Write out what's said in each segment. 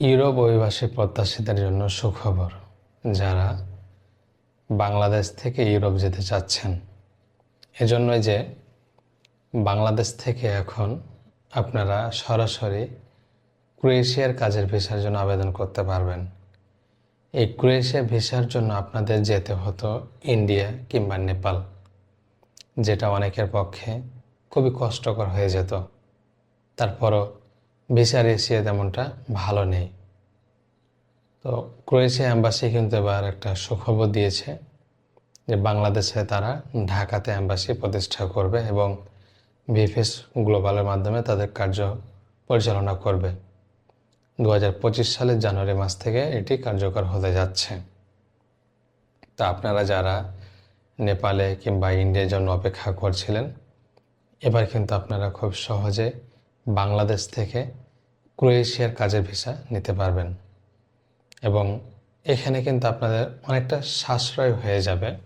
Europe অভিবাসী প্রত্যাশীদের জন্য সুখবর, যারা বাংলাদেশ থেকে ইউরোপ যেতে চাচ্ছেন। এজন্যই যে বাংলাদেশ থেকে এখন আপনারা সরাসরি ক্রোয়েশিয়ার কাজের ভিসার জন্য আবেদন করতে পারবেন। এই ক্রোয়েশিয়া ভিসার জন্য আপনাদের যেতে হতো ইন্ডিয়া কিংবা নেপাল, যেটা অনেকের পক্ষে খুবই কষ্টকর হয়ে যেত। তারপরও ভিসা রেশিও তেমনটা ভালো নেই। তো ক্রোয়েশিয়া অ্যাম্বাসি কিন্তু এবার একটা সুখবর দিয়েছে যে বাংলাদেশে তারা ঢাকাতে অ্যাম্বাসি প্রতিষ্ঠা করবে এবং ভিএফএস গ্লোবালের মাধ্যমে তাদের কার্য পরিচালনা করবে। দু হাজার পঁচিশ সালের জানুয়ারি মাস থেকে এটি কার্যকর হতে যাচ্ছে। তা আপনারা যারা নেপালে কিংবা ইন্ডিয়ার জন্য অপেক্ষা করছিলেন, এবার কিন্তু আপনারা খুব সহজে বাংলাদেশ থেকে ক্রোয়েশিয়ার কাজের ভিসা নিতে পারবেন। এবং এখানে কিন্তু আপনাদের অনেকটা সাশ্রয় হয়ে যাবে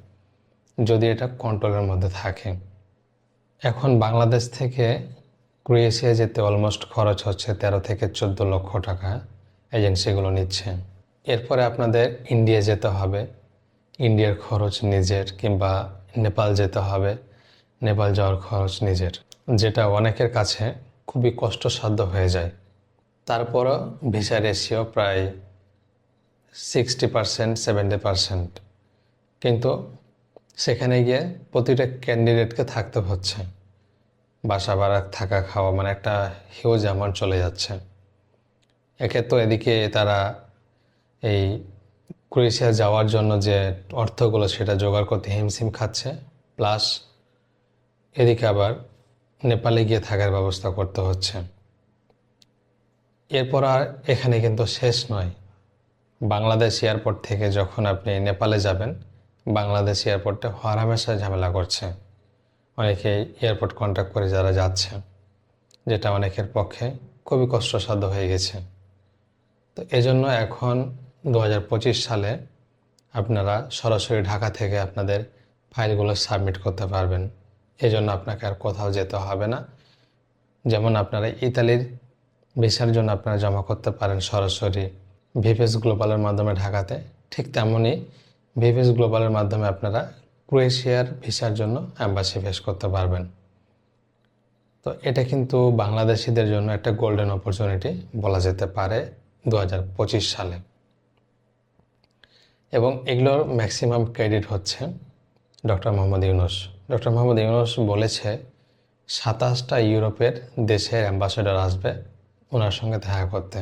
যদি এটা কন্ট্রোলের মধ্যে থাকে। এখন বাংলাদেশ থেকে ক্রোয়েশিয়া যেতে অলমোস্ট খরচ হচ্ছে তেরো থেকে চোদ্দ লক্ষ টাকা এজেন্সিগুলো নিচ্ছে। এরপরে আপনাদের ইন্ডিয়া যেতে হবে। ইন্ডিয়ার খরচ নিজের কিংবা নেপাল যেতে হবে। নেপাল যাওয়ার খরচ নিজের। যেটা অনেকের কাছে খুবই কষ্টসাধ্য হয়ে যায়। তারপরও ভিসা রেশিও প্রায় সিক্সটি পারসেন্ট সেভেন্টি পারসেন্ট কিন্তু সেখানে গিয়ে প্রতিটা ক্যান্ডিডেটকে থাকতে হচ্ছে। বাসা ভাড়া, থাকা, খাওয়া মানে একটা হিউজ অ্যামাউন্ট চলে যাচ্ছে। একে তো এদিকে তারা এই ক্রোয়েশিয়া যাওয়ার জন্য যে অর্থগুলো সেটা জোগাড় করতে হিমশিম খাচ্ছে। প্লাস এদিকে আবার নেপালে গিয়ে থাকার ব্যবস্থা করতে হচ্ছে। এরপর আর এখানে কিন্তু শেষ নয়। বাংলাদেশ এয়ারপোর্ট থেকে যখন আপনি নেপালে যাবেন, বাংলাদেশ এয়ারপোর্টে হরামেশা ঝামেলা করছে। অনেকে এয়ারপোর্ট কন্ট্যাক্ট করে যারা যাচ্ছে, যেটা অনেকের পক্ষে খুবই কষ্টসাধ্য হয়ে গেছে। তো এজন্য এখন দু হাজার পঁচিশ সালে আপনারা সরাসরি ঢাকা থেকে আপনাদের ফাইলগুলো সাবমিট করতে পারবেন। এজন্য আপনাকে আর কোথাও যেতে হবে না। যেমন আপনারা ইতালির ভিসার জন্য আপনারা জমা করতে পারেন সরাসরি ভিপিএস গ্লোবালের মাধ্যমে ঢাকাতে। ঠিক তেমনই ভিপিএস গ্লোবালের মাধ্যমে আপনারা ক্রোয়েশিয়ার ভিসার জন্য অ্যাম্বাসি ফেস করতে পারবেন। তো এটা কিন্তু বাংলাদেশিদের জন্য একটা গোল্ডেন অপরচুনিটি বলা যেতে পারে দু হাজার পঁচিশ সালে। এবং এগুলোর ম্যাক্সিমাম ক্রেডিট হচ্ছে ডক্টর মোহাম্মদ ইউনুস। ডক্টর মোহাম্মদ ইউনুস বলেছে, সাতাশটা ইউরোপের দেশের অ্যাম্বাসেডর আসবে ওনার সঙ্গে দেখা করতে।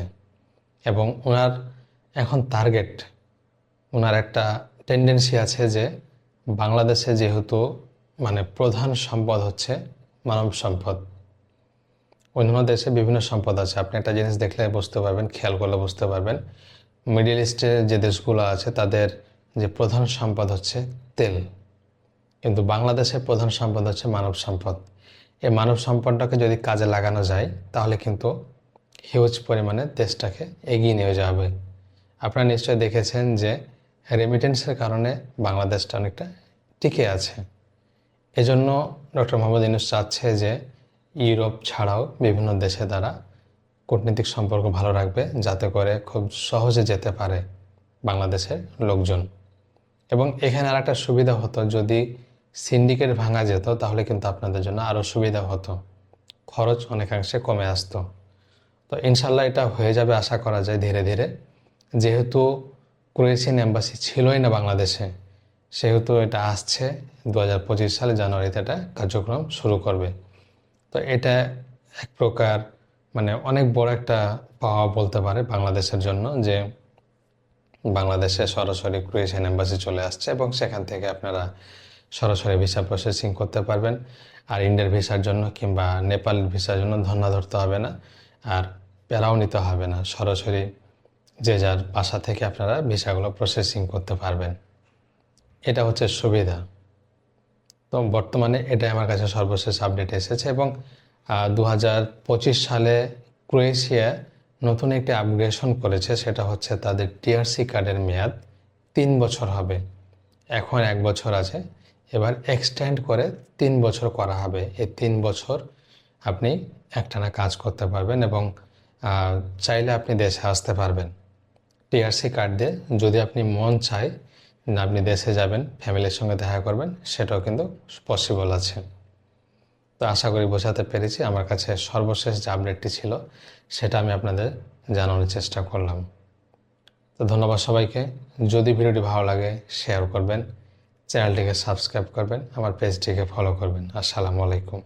এবং ওনার এখন টার্গেট ওনার একটা টেন্ডেন্সি আছে যে বাংলাদেশে যেহেতু মানে প্রধান সম্পদ হচ্ছে মানব সম্পদ অন্য দেশে বিভিন্ন সম্পদ আছে। আপনি একটা জিনিস দেখলে বুঝতে পারবেন, খেয়াল করলে বুঝতে পারবেন। মিডিল ইস্টের যে দেশগুলো আছে, তাদের যে প্রধান সম্পদ হচ্ছে তেল। কিন্তু বাংলাদেশের প্রধান সম্পদ হচ্ছে মানব সম্পদ। এই মানব সম্পদটাকে যদি কাজে লাগানো যায়, তাহলে কিন্তু হিউজ পরিমাণে দেশটাকে এগিয়ে নিয়ে যাবে আপনারা নিশ্চয়ই দেখেছেন যে রেমিটেন্সের কারণে বাংলাদেশটা অনেকটা টিকে আছে। এজন্য ডক্টর মোহাম্মদ ইনুস চাচ্ছে যে ইউরোপ ছাড়াও বিভিন্ন দেশে তারা কূটনীতিক সম্পর্ক ভালো রাখবে, যাতে করে খুব সহজে যেতে পারে বাংলাদেশের লোকজন। এবং এখানে আর একটা সুবিধা হতো, যদি সিন্ডিকেট ভাঙা যেত, তাহলে কিন্তু আপনাদের জন্য আরও সুবিধা হতো। খরচ অনেকাংশে কমে আসতো। তো ইনশাল্লাহ এটা হয়ে যাবে আশা করা যায় ধীরে ধীরে। যেহেতু ক্রোয়েশিয়ান এম্বাসি ছিলই না বাংলাদেশে, সেহেতু এটা আসছে দু হাজার পঁচিশ সালে জানুয়ারিতে এটা কার্যক্রম শুরু করবে। তো এটা এক প্রকার মানে অনেক বড় একটা পাওয়া বলতে পারে বাংলাদেশের জন্য যে বাংলাদেশে সরাসরি ক্রোয়েশিয়ান এম্বাসি চলে আসছে এবং সেখান থেকে আপনারা সরাসরি ভিসা প্রসেসিং করতে পারবেন। আর ইন্ডিয়ার ভিসার জন্য কিংবা নেপালের ভিসার জন্য ধর্না ধরতে হবে না। আর প্যারাও নিতে হবে না। সরাসরি যে যার বাসা থেকে আপনারা ভিসাগুলো প্রসেসিং করতে পারবেন। এটা হচ্ছে সুবিধা। তো বর্তমানে এটাই আমার কাছে সর্বশেষ আপডেট এসেছে এবং দু হাজার পঁচিশ সালে ক্রোয়েশিয়া নতুন একটি আপগ্রেশন করেছে। সেটা হচ্ছে তাদের টিআরসি কার্ডের মেয়াদ তিন বছর হবে। এখন এক বছর আছে। এবার এক্সটেন্ড করে তিন বছর করা হবে। এই তিন বছর আপনি একটানা কাজ করতে পারবেন এবং চাইলে আপনি দেশে আসতে পারবেন। টিআরসি কার্ড দিয়ে যদি আপনি মন চায় না আপনি দেশে যাবেন ফ্যামিলির সঙ্গে দেখা করবেন, সেটাও কিন্তু পসিবল আছে। তো আশা করি বোঝাতে পেরেছি, আমার কাছে সর্বশেষ যে আপডেটটি ছিল, সেটা আমি আপনাদের জানানোর চেষ্টা করলাম। তো ধন্যবাদ সবাইকে। যদি ভিডিওটি ভালো লাগে শেয়ার করবেন। চ্যানেলটিকে সাবস্ক্রাইব করবেন আমার পেজটিকে ফলো করবেন। আসসালামু আলাইকুম।